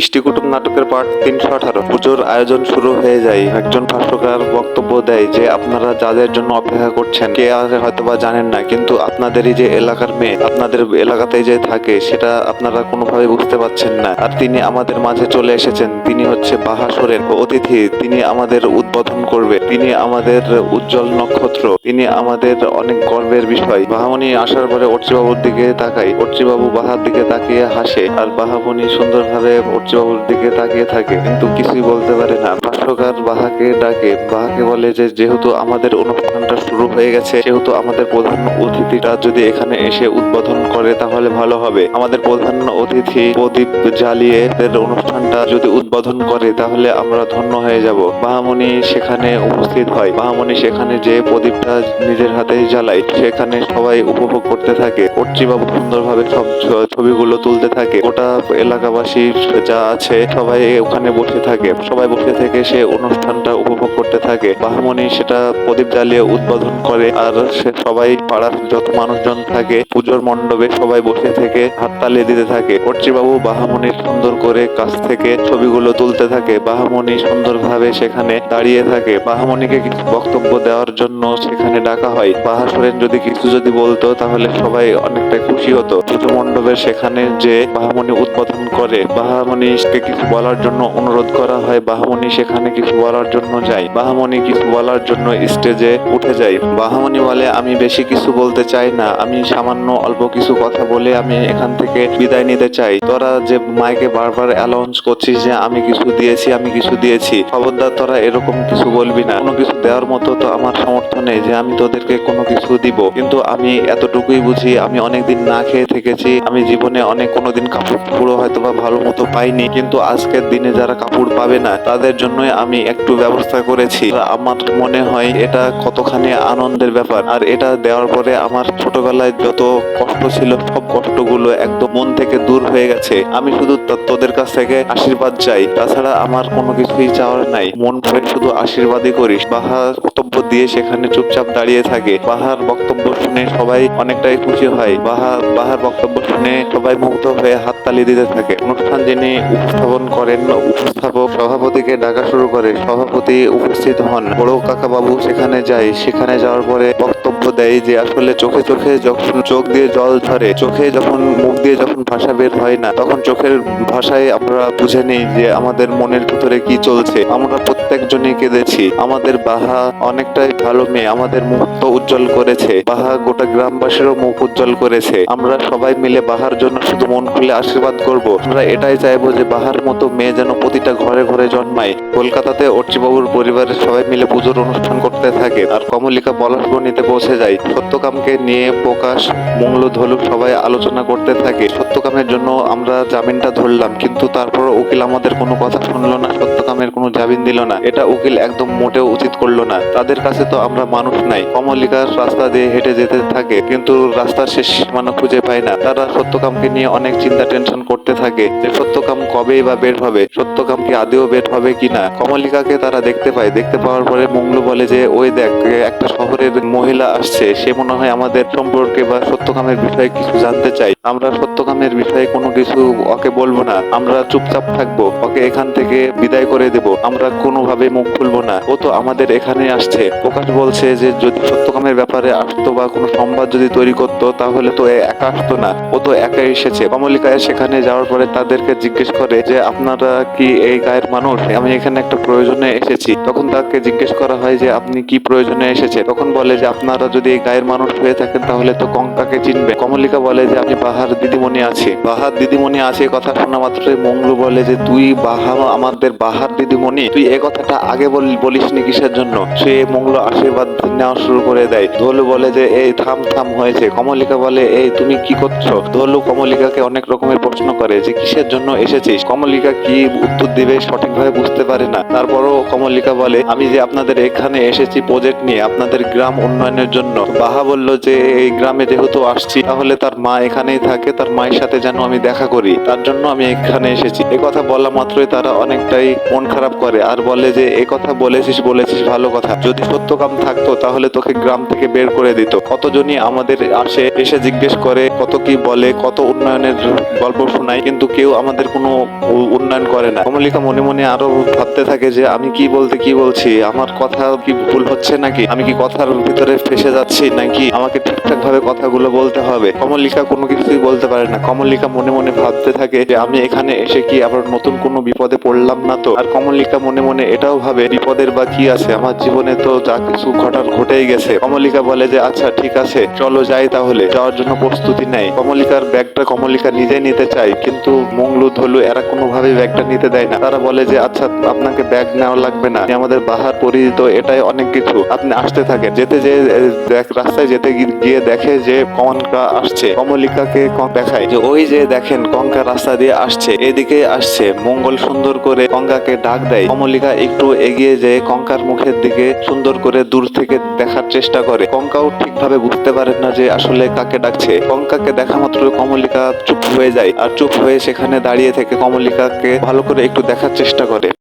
ইষ্টিকুটুম নাটকের পার্ট তিনশো আঠারো। পুজোর আয়োজন শুরু হয়ে যায়। একজন ভাষ্যকার বক্তব্য দেয় যে, আপনারা যাদের জন্য অপেক্ষা করছেন, কে হয়তো বা জানেন না, কিন্তু আপনাদেরই যে এলাকার মেয়ে, আপনাদের এলাকাতেই যে থাকে, সেটা আপনারা কোনোভাবে বুঝতে পারছেন না। আর তিনি আমাদের মাঝে চলে এসেছেন। তিনি হচ্ছে বাহাসুরের অতিথি। তিনি আমাদের উদ্বোধন করবে। তিনি আমাদের উজ্জ্বল নক্ষত্র। তিনি আমাদের অনেক গর্বের বিষয়। বাহামণি আসার পরে অর্চিবাবুর দিকে তাকাই অর্চিবাবু বাহার দিকে তাকিয়ে হাসে। আর বাহামণি সুন্দরভাবে অর্চিবাবুর দিকে তাকিয়ে থাকে কিন্তু কিছুই বলতে পারে না। ভাষ্যকার বাহাকে ডাকে। বাহাকে বলে যে, যেহেতু আমাদের অনুষ্ঠানটা শুরু হয়ে গেছে, সেহেতু আমাদের প্রধান অতিথিটা যদি এখানে এসে উদ্বোধন করে, তাহলে ভালো হবে। আমাদের প্রধান অতিথি প্রদীপ জ্বালিয়ে অনুষ্ঠানটা যদি উদ্বোধন করে, তাহলে আমরা ধন্য হয়ে যাব। বাহামণি সেখানে উপস্থিত হয়। বাহামণি সেখানে যে প্রদীপটা নিজের হাতে জ্বালায়, সেখানে সবাই উপভোগ করতে থাকে। অর্চিবাবু সুন্দরভাবে সব ছবিগুলো তুলতে থাকে। গোটা এলাকাবাসী যা আছে, সবাই ওখানে বসে থাকে। সবাই বসে থেকে সে অনুষ্ঠানটা উপভোগ করতে থাকে। বাহামণি সেটা প্রদীপ জ্বালিয়ে উদ্বোধন করে আর সে সবাই পাড়ার যত মানুষজন থাকে, পুজোর মণ্ডপে সবাই বসে থেকে হাততালি দিতে থাকে। অর্চিবাবু বাহামণির সুন্দর করে কাছ থেকে ছবিগুলো তুলতে থাকে। বাহামণি সুন্দরভাবে সেখানে দাঁড়িয়ে থাকে। বাহামণিকে কিছু বক্তব্য দেওয়ার জন্য সেখানে ডাকা হয়। বাহাসুরেন যদি কিছু যদি বলতো, তাহলে সবাই অনেকটা খুশি হতো। পুজো মণ্ডপের সেখানে যে বাহামণি উদ্বোধন করে, বাহামণিকে কিছু বলার জন্য অনুরোধ করা হয়। বাহামণি সেখানে কিছু বলার জন্য যায় বাহামণি কিছু বলার জন্য স্টেজে উঠে যায় বাহামণি বলে, আমি বেশি কিছু বলতে চাই না। আমি সামান্য অল্প কিছু কথা বলে আমি এখান থেকে বিদায় নিতে চাই। তোরা যে মাইকে বারবার অ্যালাউন্স করছিস যে আমি কিছু দিয়েছি, আমি কিছু দিয়েছি। খবরদার, তোরা এরকম কিছু বলবি না। কোনো কিছু দেওয়ার মতো তো আমার সামর্থ্য নেই যে আমি তোদেরকে কোনো কিছু দিব। কিন্তু আমি এতটুকুই বুঝি, আমি অনেকদিন না খেয়ে থেকেছি। আমি জীবনে অনেক কোনোদিন কাপড় পুরো হয়তো বা ভালো মতো পাইনি। কিন্তু আজকের দিনে যারা কাপড় পাবে না, তাদের জন্যই আমি একটু ব্যবস্থা করেছি। আমার মনে হয় এটা কতখানি আনন্দের ব্যাপার। আর এটা দেওয়ার পরে আমার ছোটবেলায় যত কষ্ট ছিল, সব কষ্টগুলো একদম মন থেকে দূর হয়ে গেছে। আমি শুধু তোদের কাছ থেকে আশীর্বাদ চাই। তাছাড়া আমার কোনো কিছুই চাওয়ার নাই। মন ভরে শুধু আশীর্বাদই করিস। বাহা বক্তব্য দিয়ে সেখানে চুপচাপ দাঁড়িয়ে থাকে। বাহার বক্তব্য শুনে সবাই অনেকটাই খুশি হয়। বাহা, বাহার বক্তব্য শুনে সবাই মুগ্ধ হয়ে হাততালি দিতে থাকে। অনুষ্ঠান যিনি উপস্থাপন করেন, উপস্থাপক সভাপতিকে ডাকা করে সভাপতি উপস্থিত হন। বড় কাকাবাবু সেখানে যায়। সেখানে যাওয়ার পরে বক্তব্য দেয় যে, আসলে চোখে চোখে যখন চোখ দিয়ে জল ঝরে, চোখে যখন মুখ দিয়ে যখন ভাষা বের হয় না, তখন চোখের ভাষায় আমরা বুঝে নিই যে আমাদের মনের ভিতরে কি চলছে। আমরা প্রত্যেকজনই কেঁদেছি। আমাদের বাহা অনেকটাই ভালো মেয়ে, আমাদের মুখ তো উজ্জ্বল করেছে। বাহা গোটা গ্রামবাসীরও মুখ উজ্জ্বল করেছে। আমরা সবাই মিলে বাহার জন্য শুধু মন খুলে আশীর্বাদ করব। আমরা এটাই চাইব যে, বাহার মতো মেয়ে যেন প্রতিটা ঘরে ঘরে জন্মায়। কলকাতাতে অর্চিবাবুর পরিবারের সবাই মিলে পুজোর অনুষ্ঠান করতে থাকে। আর কমলিকা পলাশবনিতে পৌঁছে যায়। সত্যকামকে নিয়ে প্রকাশ, মঙ্গল ধলুক সবাই আলোচনা করতে থাকে। সত্যকামের জন্য আমরা জামিনটা ধরলাম, কিন্তু তারপর উকিল আমাদের কোনো কথা শুনলো না, সত্যকামের কোনো জামিন দিল না। এটা উকিল একদম মোটেও উচিত করল না। তাদের কাছে তো আমরা মানুষ নাই। কমলিকার রাস্তা দিয়ে হেঁটে যেতে থাকে, কিন্তু রাস্তার শেষ সীমানা খুঁজে পায় না। তারা সত্যকামকে নিয়ে অনেক চিন্তা, টেনশন করতে থাকে যে সত্যকাম কবেই বা বের হবে, সত্যকাম কি আদেও বের হবে কিনা কমলিকাকে তারা দেখতে পায়। দেখতে পাওয়ার পরে মঙ্গলু বলে যে, ওই দেখ, একটা শহরের মহিলা আসছে, সে মনে হয় আমাদের সম্পর্কে বা সত্যকামের বিষয়ে কিছু জানতে চাই আমরা সত্যকামের বিষয়ে কোনো কিছু ওকে বলব না। আমরা চুপচাপ থাকব, ওকে এখান থেকে বিদায় করে দেব। আমরা কোনোভাবে মুখ খুলবো না। ও তো আমাদের এখানে আসছে। প্রকাশ বলছে যে যদি সত্যকামের ব্যাপারে আসতো বা কোনো সংবাদ যদি তৈরি করতো, তাহলে তো একা আসতো না। ও তো একা এসেছে। কমলিকা সেখানে যাওয়ার পরে তাদেরকে জিজ্ঞেস করে যে, আপনারা কি এই গায়ের মানুষ? আমি এখানে একটা প্রয়োজনে এসেছি। তখন তাকে জিজ্ঞেস করা হয় যে, আপনি কি প্রয়োজনে এসেছে তখন বলে যে, আপনারা যদি এই গায়ের মানুষ হয়ে থাকেন, তাহলে তো কঙ্কাকে চিনবে কমলিকা বলে যে আমি বাহার দিদিমণি আছি। বাহার দিদিমণি আছে কথা শোনা মাত্রই মঙ্গলু বলে যে, তুই বাহা, আমাদের বাহার দিদিমণি। তুই এই কথাটা আগে বল- বলিসনি কিসের জন্য? সে মঙ্গল আশীর্বাদ নেওয়া শুরু করে দেয়। ধলু বলে যে, এই থাম থাম, হয়েছে। কমলিকা বলে, এই তুমি কি করছ? ধলু কমলিকাকে অনেক রকমের প্রশ্ন করে যে, কিসের জন্য এসেছিস? কমলিকা কি উত্তর দিবে সঠিকভাবে বুঝতে পারে না। তারপরও কমলিকা বলে, আমি যে আপনাদের এখানে এসেছি প্রজেক্ট নিয়ে, আপনাদের গ্রাম উন্নয়নের জন্য বাহা বলল যে, এই গ্রামে যেহেতু আসছি, তাহলে তার মা এখানেই থাকে, তার মায়ের সাথে যেন আমি দেখা করি। তার জন্য আমি এখানে এসেছি। এ কথা বলা মাত্রই তারা অনেকটাই মন খারাপ করে। আর বলে যে, এ কথা বলেছিস বলেছিস, ভালো কথা। যদি সত্য কাম থাকতো, তাহলে তোকে গ্রাম থেকে বের করে দিত। কতজনই আমাদের আসে, এসে জিজ্ঞেস করে, কত কি বলে, কত উন্নয়নের গল্প শোনায়? কিন্তু কেউ আমাদের কোনো উন্নয়ন করে না। কমলিকা মনে মনে আরও ভাবতে থাকে যে, আমি কি বলতে কি বলছি? আমার কথা কি ভুল হচ্ছে নাকি? আমি কি কথার ভিতরে ফেসে যাচ্ছি, নাকি আমাকে ঠিকঠাক ভাবে কথাগুলো বলতে হবে? কমলিকা কোনো কিছুই বলতে পারে না। কমলিকা মনে মনে ভাবতে থাকে যে আমি এখানে এসে কি আবার নতুন কোনো বিপদে পড়লাম না তো? আর কমলিকা মনে মনে এটাও ভাবে, বিপদের বা কি আছে? আমার জীবনে তো যা কিছু ঘটার ঘটেই গেছে। কমলিকা বলে যে আচ্ছা ঠিক আছে, চলো যাই তাহলে। যাওয়ার জন্য প্রস্তুতি নেয় কমলিকার ব্যাগটা কমলিকা নিজে নিতে চায়, কিন্তু মংলু ধলু এরা কোনোভাবেই ব্যাগটা নিতে দেয় না। তারা বলে যে আচ্ছা আপনাকে ব্যাগ নেওয়া লাগবে না। আমাদের বাহার পরিচিত এটাই অনেক কিছু। আপনি আসতে থাকেন। যেতে যে দেখ- রাস্তায় যেতে গিয়ে দেখে যে কঙ্কা আসছে। কমলিকাকে দেখায়। যে ওই যে দেখেন, কঙ্কা রাস্তা দিয়ে আসছে, এদিকে আসছে। মঙ্গল সুন্দর করে কঙ্কাকে ডাক দেয়। কমলিকা একটু এগিয়ে যেয়ে কঙ্কার মুখের দিকে সুন্দর করে দূর থেকে দেখার চেষ্টা করে। কঙ্কাও ঠিকভাবে বুঝতে পারে না যে আসলে কাকে ডাকছে। কঙ্কাকে দেখা মাত্র কমলিকা চুপ হয়ে যায়। আর চুপ হয়ে সেখানে দাঁড়িয়ে থেকে কমলিকাকে ভালো করে একটু দেখার চেষ্টা করে।